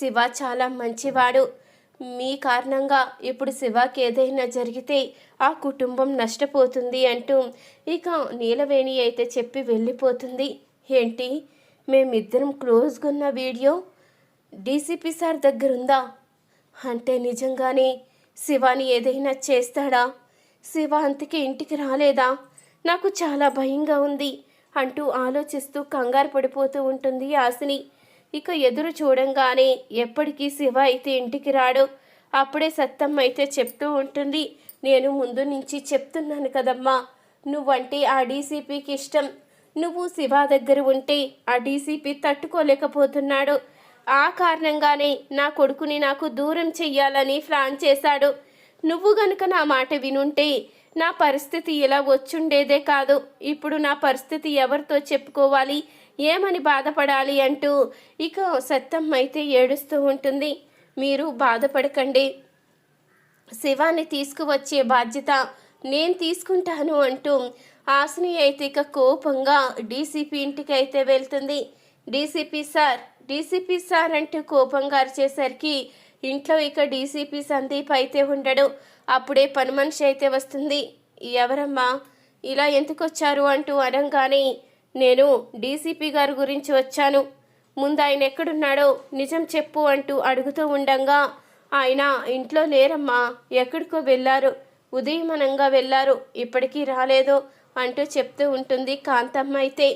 శివ చాలా మంచివాడు. మీ కారణంగా ఇప్పుడు శివకి ఏదైనా జరిగితే ఆ కుటుంబం నష్టపోతుంది అంటూ ఇక నీలవేణి అయితే చెప్పి వెళ్ళిపోతుంది. ఏంటి? మేమిద్దరం క్లోజ్గా ఉన్న వీడియో? DCP sir దగ్గరుందా? అంటే నిజంగానే శివాని ఏదైనా చేస్తాడా? శివ అంతకి ఇంటికి రాలేదా? నాకు చాలా భయంగా ఉంది అంటూ ఆలోచిస్తూ కంగారు పడిపోతూ ఉంటుంది ఆశని ఇక ఎదురు చూడంగానే ఎప్పటికీ శివ అయితే ఇంటికి రాడు. అప్పుడే సత్తమ్మ అయితే చెప్తూ ఉంటుంది నేను ముందు నుంచి చెప్తున్నాను కదమ్మా నువ్వంటే ఆ డీసీపీకి ఇష్టం. నువ్వు శివ దగ్గర ఉంటే ఆ డీసీపీ తట్టుకోలేకపోతున్నాడు. ఆ కారణంగానే నా కొడుకుని నాకు దూరం చెయ్యాలని ప్లాన్ చేశాడు. నువ్వు గనుక నా మాట వినుంటే నా పరిస్థితి ఇలా వచ్చుండేదే కాదు. ఇప్పుడు నా పరిస్థితి ఎవరితో చెప్పుకోవాలి? ఏమని బాధపడాలి అంటూ ఇక సత్తమ్మ అయితే ఏడుస్తూ ఉంటుంది. మీరు బాధపడకండి. శివాన్ని తీసుకువచ్చే బాధ్యత నేను తీసుకుంటాను అంటూ ఆసిని అయితే ఇక కోపంగా డీసీపీ ఇంటికి అయితే వెళ్తుంది. డీసీపీ సార్ డీసీపీ సార్ అంటూ కోపంగా అరిచేసరికి ఇంట్లో ఇక డీసీపీ సందీప్ అయితే ఉండడు. అప్పుడే పని మనిషి అయితే వస్తుంది. ఎవరమ్మా? ఇలా ఎందుకు వచ్చారు అంటూ అనగానే నేను డీసీపీ గారి గురించి వచ్చాను. ముందు ఆయన ఎక్కడున్నాడో నిజం చెప్పు అంటూ అడుగుతూ ఉండంగా ఆయన ఇంట్లో లేరమ్మా ఎక్కడికో వెళ్ళారు. ఉదయమనంగా వెళ్ళారు. ఇప్పటికీ రాలేదు అంటూ చెప్తూ ఉంటుంది కాంతమ్మ అయితే.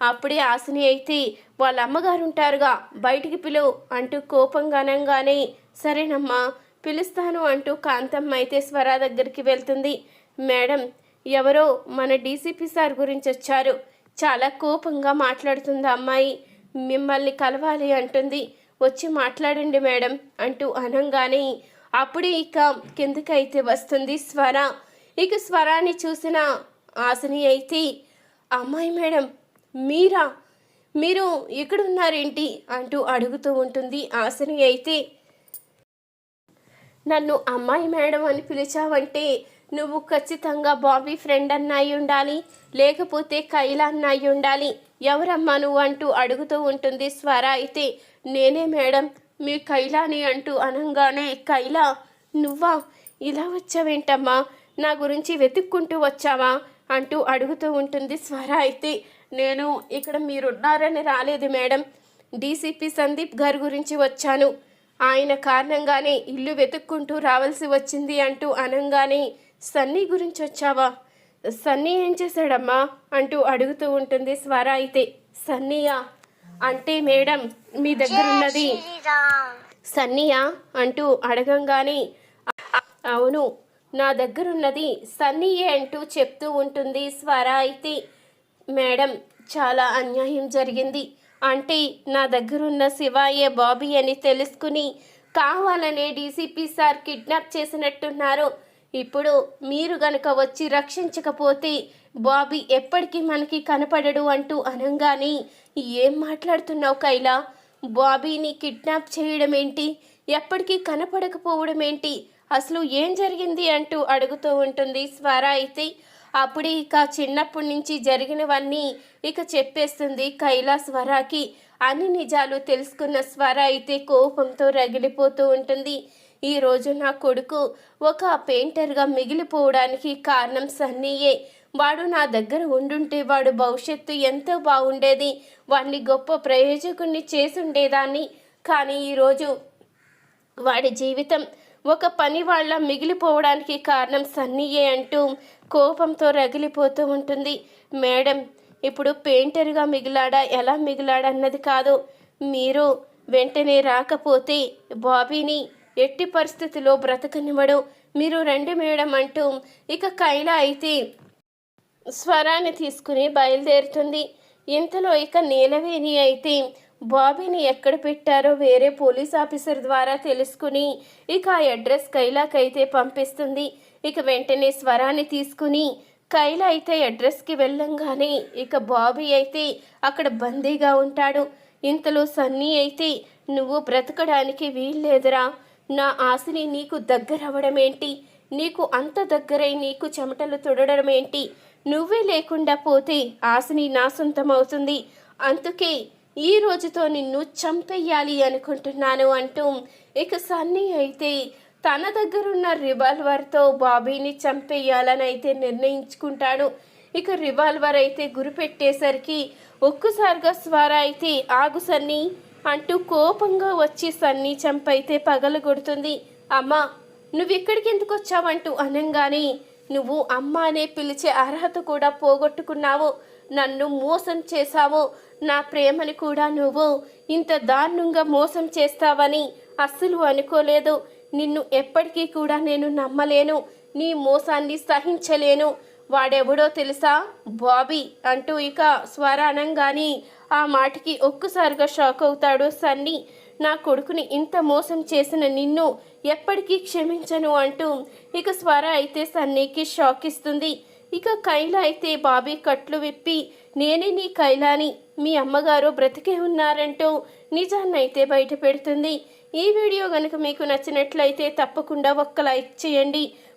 అప్పుడే ఆశని అయితే వాళ్ళ అమ్మగారు ఉంటారుగా బయటికి పిలువు అంటూ కోపంగానంగానే సరేనమ్మా పిలుస్తాను అంటూ కాంతమ్మ అయితే స్వర దగ్గరికి వెళ్తుంది. మేడం ఎవరో మన డీసీపీ సార్ గురించి వచ్చారు. చాలా కోపంగా మాట్లాడుతుంది అమ్మాయి. మిమ్మల్ని కలవాలి అంటుంది. వచ్చి మాట్లాడండి మేడం అంటూ అనంగానే అప్పుడే ఇక కిందకైతే వస్తుంది స్వర. ఇక స్వరాన్ని చూసిన ఆశని అయితే అమ్మాయి మేడం మీరా? మీరు ఇక్కడున్నారేంటి అంటూ అడుగుతూ ఉంటుంది ఆశని అయితే. నన్ను అమ్మాయి మేడం అని పిలిచావంటే నువ్వు ఖచ్చితంగా బాబీ ఫ్రెండ్ అన్నాయి ఉండాలి. లేకపోతే కైలా అన్నాయి ఉండాలి. ఎవరమ్మా నువ్వు అంటూ అడుగుతూ ఉంటుంది స్వర. అయితే నేనే మేడం. మీ కైలాని అంటూ అనంగానే కైలా నువ్వా? ఇలా వచ్చావేంటమ్మా? నా గురించి వెతుక్కుంటూ వచ్చావా? అంటూ అడుగుతూ ఉంటుంది స్వర. అయితే నేను ఇక్కడ మీరున్నారని రాలేదు మేడం. డీసీపీ సందీప్ గారి గురించి వచ్చాను. ఆయన కారణంగానే ఇల్లు వెతుక్కుంటూ రావాల్సి వచ్చింది అంటూ అనంగానే సన్నీ గురించి వచ్చావా? సన్నీ ఏం చేశాడమ్మా? అంటూ అడుగుతూ ఉంటుంది స్వర. అయితే సన్నీయా? అంటే మేడం మీ దగ్గర ఉన్నది సన్నీయా? అంటూ అడగంగానే అవును నా దగ్గరున్నది సన్నీయే అంటూ చెప్తూ ఉంటుంది స్వర. అయితే మేడం చాలా అన్యాయం జరిగింది. అంటే నా దగ్గరున్న శివాయే బాబీ అని తెలుసుకుని కావాలనే డీసీపీ సార్ కిడ్నాప్ చేసినట్టున్నారు. ఇప్పుడు మీరు గనక వచ్చి రక్షించకపోతే బాబీ ఎప్పటికీ మనకి కనపడడు అంటూ అనంగానే ఏం మాట్లాడుతున్నావు కైలా? బాబీని కిడ్నాప్ చేయడం ఏంటి ఎప్పటికీ కనపడకపోవడం ఏంటి అసలు ఏం జరిగింది అంటూ అడుగుతూ ఉంటుంది స్వర అయితే. అప్పుడే ఇక చిన్నప్పటి నుంచి జరిగినవన్నీ ఇక చెప్పేస్తుంది కైలా స్వరాకి. అన్ని నిజాలు తెలుసుకున్న స్వర అయితే కోపంతో రగిలిపోతూ ఉంటుంది. ఈ రోజు నా కొడుకు ఒక పెయింటర్గా మిగిలిపోవడానికి కారణం సన్నీయే. వాడు నా దగ్గర ఉండుంటే వాడు భవిష్యత్తు ఎంతో బాగుండేది. వాడిని గొప్ప ప్రయోజకుణ్ణి చేసుండేదాన్ని. కానీ ఈరోజు వాడి జీవితం ఒక పని వాళ్ళ మిగిలిపోవడానికి కారణం సన్నీయే అంటూ కోపంతో రగిలిపోతూ ఉంటుంది. మేడం ఇప్పుడు పెయింటర్గా మిగిలాడా? ఎలా మిగిలాడా అన్నది కాదు. మీరు వెంటనే రాకపోతే బాబీని ఎట్టి పరిస్థితిలో బ్రతకనివ్వడు మీరు రండి మేడం అంటూ ఇక కైలా అయితే స్వరాన్ని తీసుకుని బయలుదేరుతుంది. ఇంతలో ఇక నీలవేణి అయితే బాబీని ఎక్కడ పెట్టారో వేరే పోలీస్ ఆఫీసర్ ద్వారా తెలుసుకుని ఇక ఆ అడ్రస్ కైలాకైతే పంపిస్తుంది. ఇక వెంటనే స్వరాన్ని తీసుకుని కైలా అయితే అడ్రస్కి వెళ్ళంగానే ఇక బాబీ అయితే అక్కడ బందీగా ఉంటాడు. ఇంతలో సన్నీ అయితే నువ్వు బ్రతకడానికి వీల్లేదురా. నా ఆశని నీకు దగ్గరవ్వడం ఏంటి నీకు అంత దగ్గరై నీకు చెమటలు తుడడం ఏంటి నువ్వే లేకుండా పోతే ఆశని నా సొంతం అవుతుంది అందుకే ఈ రోజుతో నిన్ను చంపేయాలి అనుకుంటున్నాను అంటూ ఇక సన్నీ అయితే తన దగ్గరున్న రివాల్వర్తో బాబీని చంపేయాలని అయితే నిర్ణయించుకుంటాడు. ఇక రివాల్వర్ అయితే గురిపెట్టేసరికి ఒక్కసారిగా స్వర అయితే ఆగు సన్నీ. అంటూ కోపంగా వచ్చి సన్నీ చంపైతే పగలు కొడుతుంది. అమ్మా నువ్వెక్కడికి ఎందుకు వచ్చావంటూ అనంగానే నువ్వు అమ్మ అనే పిలిచే అర్హత కూడా పోగొట్టుకున్నావు. నన్ను మోసం చేశావు. నా ప్రేమని కూడా నువ్వు ఇంత దారుణంగా మోసం చేస్తావని అస్సలు అనుకోలేదు. నిన్ను ఎప్పటికీ కూడా నేను నమ్మలేను. నీ మోసాన్ని సహించలేను. వాడెవడో తెలుసా? బాబీ అంటూ ఇక స్వర అనంగాని ఆ మాటకి ఒక్కసారిగా షాక్ అవుతాడు సన్నీ. నా కొడుకుని ఇంత మోసం చేసిన నిన్ను ఎప్పటికీ క్షమించను అంటూ ఇక స్వర అయితే సన్నీకి షాక్ ఇస్తుంది. ఇక కైల అయితే బాబీ కట్లు విప్పి నేనే నీ కైలాని మీ అమ్మగారు బ్రతికే ఉన్నారంటూ నిజాన్నైతే బయట పెడుతుంది. ఈ వీడియో కనుక మీకు నచ్చినట్లయితే తప్పకుండా ఒక్క లైక్ చేయండి.